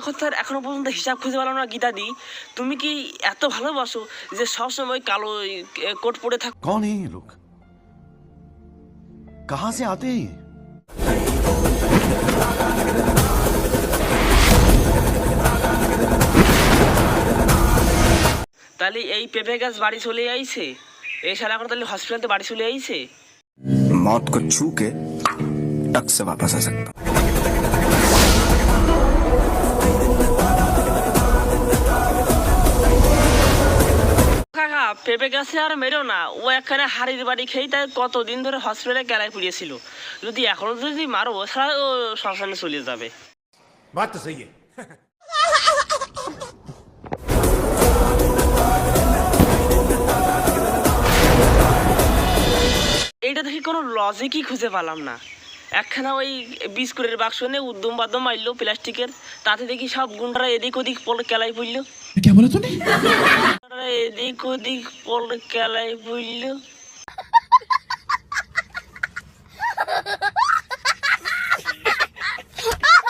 একটা কথার এখনো পর্যন্ত হিসাব খুঁজে পেলাম না গীতা দি তুমি কি এত ভালোবাসো যে সবসময় কালো এই, কোট পরে থাকো कौन है ये लोग कहां से आते हैं ये তাহলে এই পেঁপে গাছ বাড়ি চলে আইছে এই সারা এখন তাহলে হসপিটালতে বাড়ি চলে আইছে मौत को छू के टक से वापस आ सकता কাকা পেঁপে গেছে আর মেরো না। ও একখানে হাড়ির বাড়ি খেয়ে তাই কতদিন ধরে হসপিটালে কেলায় পুড়িয়েছিল। যদি এখনও যদি মারো সারা ও শ্মশানে চলে যাবে। এটা কোনো লজিকই খুঁজে পেলাম না। একখানা ওই বিস্কুটের বাক্স নিয়ে উদ্যম বাদ্যম মারলো প্লাস্টিকের। তাতে দেখি সব গুন্ডারা এদিক ওদিক কেলাই পড়ল। এদিক ওদিক পড়ে কেলাই পড়ল